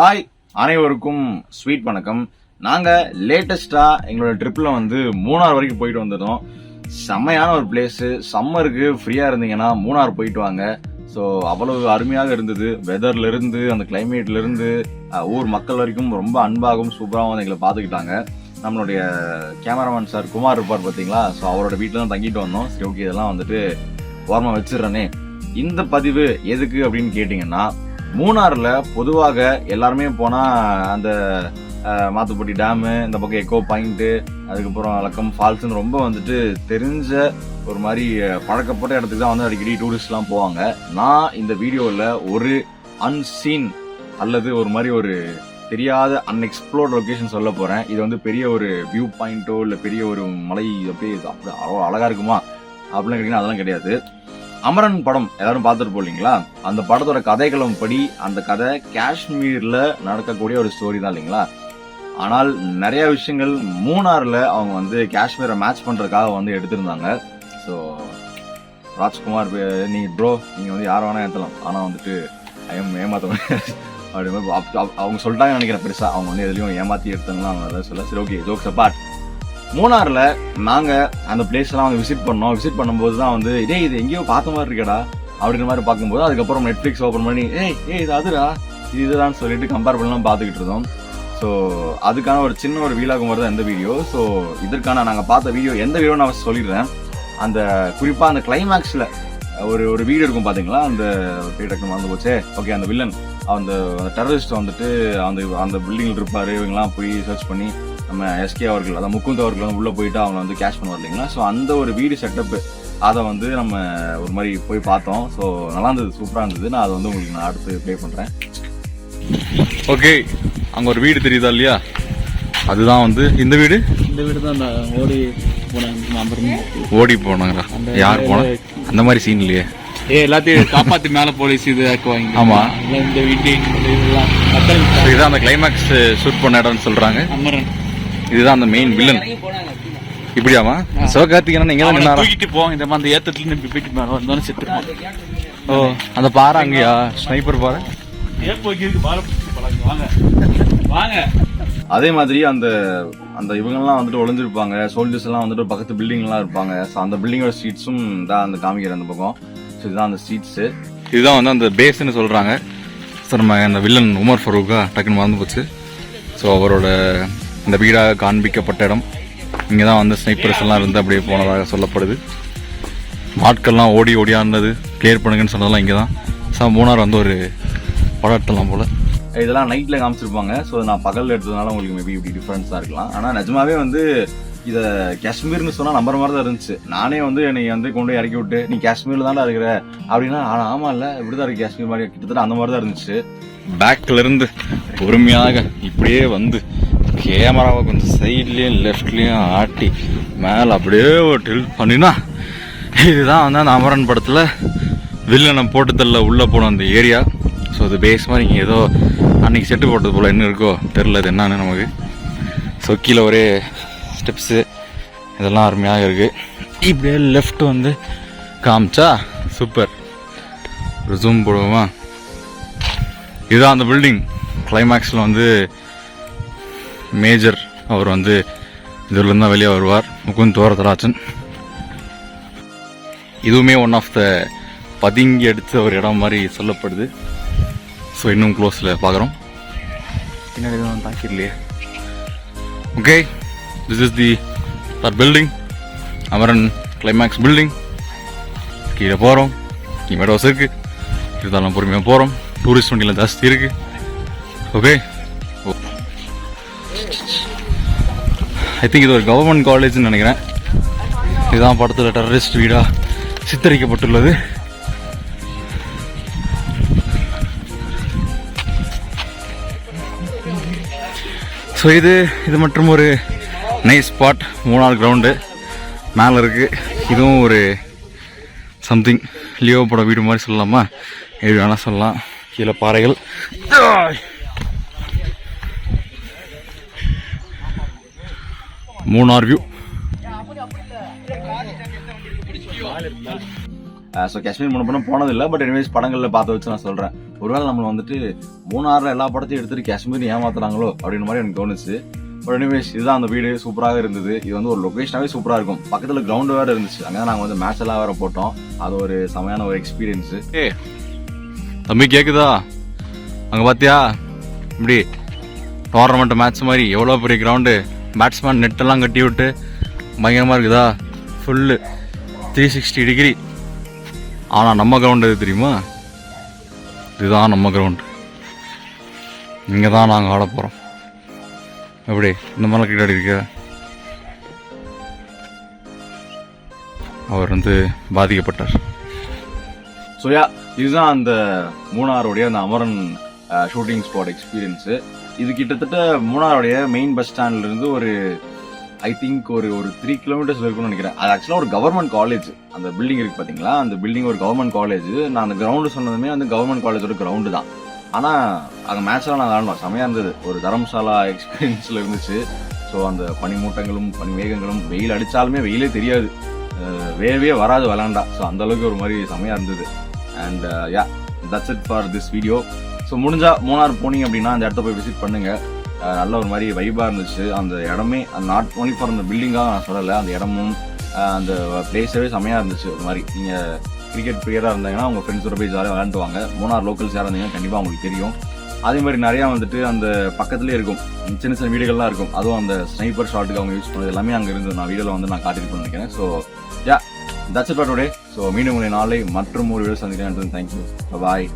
Hi அனைவருக்கும் sweet வணக்கம். நாங்கள் லேட்டஸ்ட்டாக எங்களோட ட்ரிப்பில் வந்து மூணார் வரைக்கும் போயிட்டு வந்திருந்தோம். செம்மையான ஒரு பிளேஸு சம்மருக்கு ஃப்ரீயாக இருந்தீங்கன்னா மூணார் போயிட்டு வாங்க. ஸோ அவ்வளவு அருமையாக இருந்தது. வெதர்லேருந்து அந்த கிளைமேட்லேருந்து ஊர் மக்கள் வரைக்கும் ரொம்ப அன்பாகவும் சூப்பராகவும் வந்து எங்களை பார்த்துக்கிட்டாங்க. நம்மளுடைய கேமராமேன் சார் குமார் இருப்பார் பார்த்தீங்களா? ஸோ அவரோட வீட்டில் தான் தங்கிட்டு வந்தோம். சரி ஓகே இதெல்லாம் வந்துட்டு ஓரமாக வச்சிடுறேனே. இந்த பதிவு எதுக்கு அப்படின்னு கேட்டிங்கன்னா மூணாறில் பொதுவாக எல்லாருமே போனால் அந்த மாத்துப்பட்டி டேமு இந்த பக்கம் எக்கோ பாயிண்ட்டு அதுக்கப்புறம் லக்கம் ஃபால்ஸ்னு ரொம்ப வந்துட்டு தெரிஞ்ச ஒரு மாதிரி பழக்கப்பட்ட இடத்துக்கு தான் வந்து அடிக்கடி டூரிஸ்ட்லாம் போவாங்க. நான் இந்த வீடியோவில் ஒரு அன்சீன் அல்லது ஒரு மாதிரி ஒரு தெரியாத அன்எக்ஸ்ப்ளோர்ட் லொக்கேஷன் சொல்ல போகிறேன் இது வந்து பெரிய ஒரு வியூ பாயிண்ட்டோ இல்லை பெரிய ஒரு மலை அப்படியே அப்படி அவ்வளோ அழகாக இருக்குமா? அப்படிலாம் கேட்டிங்கன்னா அதெல்லாம் கிடையாது. அமரன் படம் எல்லாரும் பார்த்துட்டு போலீங்களா? அந்த படத்தோட கதைகளும் படி அந்த கதை காஷ்மீர்ல நடக்கக்கூடிய ஒரு ஸ்டோரி தான் இல்லைங்களா? ஆனால் நிறைய விஷயங்கள் மூணாறில் அவங்க வந்து காஷ்மீரை மேட்ச் பண்றதுக்காக வந்து எடுத்திருந்தாங்க. ஸோ ராஜ்குமார் பே- நீங்க ப்ரோ நீங்க வந்து யாரை வேணா ஏற்றலாம் ஆனால் வந்துட்டு ஐயம் ஏமாத்த அப்படி அவங்க சொல்லிட்டாங்க நினைக்கிறேன் பெருசா. அவங்க வந்து எதுலயும் ஏமாத்தி எடுத்தாங்களா அவங்க சொல்ல சரி ஓகே ஜோக்ஸ் அப்பாட் மூணாறில் நாங்கள் அந்த பிளேஸ்லாம் வந்து விசிட் பண்ணோம். விசிட் பண்ணும்போது தான் வந்து இதே இது எங்கேயோ பார்த்த மாதிரி இருக்கடா. அப்படின்ற மாதிரி பார்க்கும்போது அதுக்கப்புறம் நெட்ஃப்ளிக்ஸ் ஓப்பன் பண்ணி ஏய் ஏய் இது அதுடா. இது இதுதான் சொல்லிட்டு கம்பேர் பண்ணலாம் பார்த்துக்கிட்டு இருந்தோம். ஸோ அதுக்கான ஒரு சின்ன ஒரு வீலாக மாதிரி தான் இந்த வீடியோ ஸோ இதற்கான நாங்கள் பார்த்த வீடியோ எந்த வீடியோ நான் சொல்லிடுறேன். அந்த குறிப்பாக அந்த கிளைமேக்ஸில் ஒரு ஒரு வீடு இருக்கும் பார்த்தீங்களா அந்த பேர் டக்குனு மறந்து போச்சே. ஓகே அந்த வில்லன் அந்த டெரரிஸ்ட் வந்துட்டு அந்த அந்த பில்டிங்கில் இருப்பார். இவங்கெல்லாம் போய் சர்ச் பண்ணி நம்ம எஸ்கே அவர்கள் அதான் முகுந்த் அவர்கள் வந்து உள்ள போயிட்டு அவங்க வந்து கேஷ் பண்ணுவார் இல்லைங்களா? ஸோ அந்த ஒரு வீடு செட்டப் அதை வந்து நம்ம ஒரு மாதிரி போய் பார்த்தோம். ஸோ நல்லா இருந்தது சூப்பராக இருந்தது. நான் அதை வந்து உங்களுக்கு நான் அடுத்து ப்ளே பண்ணுறேன் ஓகே அங்க ஒரு வீடு தெரியுதா இல்லையா? அதுதான் வந்து இந்த வீடு? இந்த வீடு தான் அந்த ஓடி போன நம்பர். ஓடி போனாங்களா? யார் போனா? அந்த மாதிரி சீன் இல்லையே. ஏ எல்லாத்தையும் காப்பாத்தி மேல போலீஸ் இது ஆக்குவாங்க ஆமா. இந்த வீட்டு இதெல்லாம் இதுதான் அந்த கிளைமேக்ஸ் ஷூட் பண்ண இடம்னு சொல்றாங்க. அமரன். இதுதான் அந்த மெயின் வில்லன் இப்படியாமா சிவகார்த்திகேயன் எங்க தான் தூக்கிட்டு போவாங்க இந்த மாதிரி அந்த ஏத்தத்துல இருந்து போயிட்டு மேல வந்தோன்னு செத்துருப்பான் ஓ அந்த பாறை அங்கயா? ஸ்னைப்பர் பாறை? அதே மாதிரி அந்த அந்த இவங்கெல்லாம் வந்துட்டு ஒளிஞ்சிருப்பாங்க. சோல்ஜர்ஸ் எல்லாம் வந்துட்டு பக்கத்து பில்டிங்லாம் இருப்பாங்க. ஸோ அந்த பில்டிங்கோட ஸ்ட்ரீட்ஸும் தான் அந்த காமிக்கிற அந்த பக்கம். ஸோ இதுதான் அந்த ஸ்ட்ரீட்ஸு இதுதான் வந்து அந்த பேஸ்ன்னு சொல்றாங்க. ஸோ நம்ம அந்த வில்லன் உமர் ஃபரூக்கா டக்குன்னு மறந்து போச்சு. ஸோ அவரோட இந்த வீடாக காண்பிக்கப்பட்ட இடம். இங்கே தான் வந்து ஸ்னைப்பர்ஸ் எல்லாம் இருந்து அப்படியே போனதாக சொல்லப்படுது. ஆட்கள்லாம் ஓடி ஓடியானது கிளியர் பண்ணுங்கன்னு சொன்னதெல்லாம் இங்கே தான் ஸோ மூணார் வந்து ஒரு படம் எடுத்தலாம் போல. இதெல்லாம் நைட்ல காமிச்சிருப்பாங்க. ஸோ நான் பகல்ல எடுத்ததுனால உங்களுக்கு மேபி இப்படி டிஃபரன்ஸா இருக்கலாம். ஆனா நிஜமாவே வந்து இத காஷ்மீர்னு சொன்னா நம்புற மாதிரி தான் இருந்துச்சு. நானே வந்து என்னை வந்து கொண்டு இறக்கி விட்டு நீ காஷ்மீர்ல தான்டா இருக்கிற? அப்படின்னா ஆனா ஆமா இல்ல. இப்படிதான் இருக்கு காஷ்மீர் மாதிரி. கிட்டத்தட்ட அந்த மாதிரி தான் இருந்துச்சு. பேக்ல இருந்து பொறுமையாக இப்படியே வந்து கேமராவை கொஞ்சம் சைட்லேயும் லெஃப்ட்லேயும் ஆட்டி மேலே அப்படியே ஒரு டில்ட் பண்ணினா இதுதான் வந்து அந்த அமரன் படத்தில் வில்லனை போட்டு தள்ள உள்ளே போன அந்த ஏரியா ஸோ அது பேஸ் மாதிரி இங்கே ஏதோ அன்றைக்கி செட்டு போட்டது போல் என்ன இருக்கோ தெரில அது என்னன்னு நமக்கு. ஸோ கீழே ஒரே ஸ்டெப்ஸு இதெல்லாம் அருமையாக இருக்குது இப்படியே லெஃப்ட் வந்து காமிச்சா சூப்பர் ஜூம் போடுவோமா? இதுதான் அந்த பில்டிங் கிளைமேக்ஸில் வந்து மேஜர் அவர் வந்து இதுலேருந்து தான் வெளியே வருவார் முகுந்த் தோரதராஜன் இதுவுமே ஒன் ஆஃப் த பதுங்கி எடுத்த ஒரு இடம் மாதிரி சொல்லப்படுது. ஸோ இன்னும் க்ளோஸில் பார்க்குறோம். பின்னாடி எதுவும் தாக்கிடலையே ஓகே திஸ் இஸ் தி தர் பில்டிங் அமரன் கிளைமேக்ஸ் பில்டிங் கீழே போகிறோம் ஹவுஸ் இருக்குது இருந்தாலும் பொறுமையாக போகிறோம் டூரிஸ்ட் வண்டியில் ஜாஸ்தி இருக்கு. ஓகே ஐ திங்க் இது ஒரு கவர்மெண்ட் காலேஜ்னு நினைக்கிறேன். இதுதான் படத்தில் டெரரிஸ்ட் வீடாக சித்தரிக்கப்பட்டுள்ளது. ஸோ இது இது மற்றும் ஒரு நைஸ் ஸ்பாட் மூணாள் கிரவுண்டு மேலே இருக்குது இதுவும் ஒரு சம்திங் லியோ பட வீடு மாதிரி சொல்லலாமா? எப்படி வேணால் சொல்லலாம். கீழே பாறைகள். மூணார் வியூ ஸோ காஷ்மீர் மூணு படம் போனதில்லை பட் எனிவேஸ் படங்களில் பார்த்து வச்சு நான் சொல்கிறேன் ஒருவேளை நம்மளை வந்துட்டு மூணாறுல எல்லா படத்தையும் எடுத்துட்டு காஷ்மீர் ஏமாத்துறாங்களோ அப்படின்ற மாதிரி எனக்கு தோணுச்சு. பட் எனிவேஸ் இதுதான் அந்த வீடு சூப்பராக இருந்தது. இது வந்து ஒரு லொகேஷனாகவே சூப்பராக இருக்கும். பக்கத்தில் கிரவுண்டு வேறு இருந்துச்சு. அங்கே நாங்கள் வந்து மேட்ச் எல்லாம் வேறு போட்டோம். அது ஒரு செமையான ஒரு எக்ஸ்பீரியன்ஸு ஏ தம்பி கேக்குதா? அங்க பாத்தியா? இப்படி டோர்னமெண்ட் மேட்ச் மாதிரி எவ்வளோ பெரிய கிரவுண்டு பேட்ஸ்மேன் நெட்டெல்லாம் கட்டி விட்டு பயங்கரமாக இருக்குதா? ஃபுல்லு த்ரீ சிக்ஸ்டி டிகிரி ஆனால் நம்ம கிரவுண்டு எது தெரியுமா? இதுதான் நம்ம கிரவுண்டு இங்கே தான் நாங்கள் ஆட போகிறோம் எப்படி? இந்த மாதிரிலாம் கிரிக்கெட் இருக்க அவர் வந்து பாதிக்கப்பட்டார். ஸோ யா இதுதான் அந்த மூணாருடைய அந்த அமரன் ஷூட்டிங் ஸ்பாட் எக்ஸ்பீரியன்ஸு இது கிட்டத்தட்ட மூணாருடைய மெயின் பஸ் ஸ்டாண்ட்ல இருந்து ஒரு ஐ திங்க் ஒரு ஒரு த்ரீ கிலோமீட்டர்ஸ் இருக்கும்னு நினைக்கிறேன். அது ஆக்சுவலாக ஒரு கவர்மெண்ட் காலேஜ் அந்த பில்டிங் இருக்கு பார்த்தீங்களா அந்த பில்டிங் ஒரு கவர்மெண்ட் காலேஜ் நான் அந்த கிரவுண்டு சொன்னதுமே வந்து கவர்மெண்ட் காலேஜோட கிரவுண்டு தான். ஆனால் அங்கே மேட்ச்லாம் நான் விளாண்டோம். செமையாக இருந்தது. ஒரு தரம்சாலா எக்ஸ்பீரியன்ஸில் இருந்துச்சு. ஸோ அந்த பனிமூட்டங்களும் பனி மேகங்களும் வெயில் அடித்தாலுமே வெயிலே தெரியாது. வேவே வராது விளாண்டா. ஸோ அந்த அளவுக்கு ஒரு மாதிரி செமையாக இருந்தது. And ya that's it for this video so முடிஞ்சா மூணார் போனீங்க அப்படின்னா அந்த இடத்த போய் விசிட் பண்ணுங்க. நல்ல ஒரு மாதிரி வைபாக இருந்துச்சு. அந்த இடமே நாட் ஓன்லி ஃபார் அந்த பில்டிங்காக நான் சொல்லலை அந்த இடமும் அந்த பிளேஸவே செமையாக இருந்துச்சு ஒரு மாதிரி. நீங்கள் கிரிக்கெட் பிளேயராக இருந்தாங்கன்னா உங்கள் ஃப்ரெண்ட்ஸோட போய் ஜாலியாக விளையாண்டுவாங்க. மூணார் லோக்கல்ஸ் யாராக இருந்தீங்கன்னா கண்டிப்பாக உங்களுக்கு தெரியும். அதே மாதிரி நிறையா வந்துட்டு அந்த பக்கத்துலேயே இருக்கும். சின்ன சின்ன வீடுகள்லாம் இருக்கும். அதுவும் அந்த ஸ்னைப்பர் ஷாட்டுக்கு அவங்க யூஸ் பண்ணது எல்லாமே அங்கே இருந்து நான் வீடியோவில் வந்து நான் காட்டிட்டு நினைக்கிறேன். So ya that's it today so மீண்டும் உங்களை நாளை மற்றும் ஒரு வீடியோ சந்திக்கிறேன் தேங்க்யூ பாய்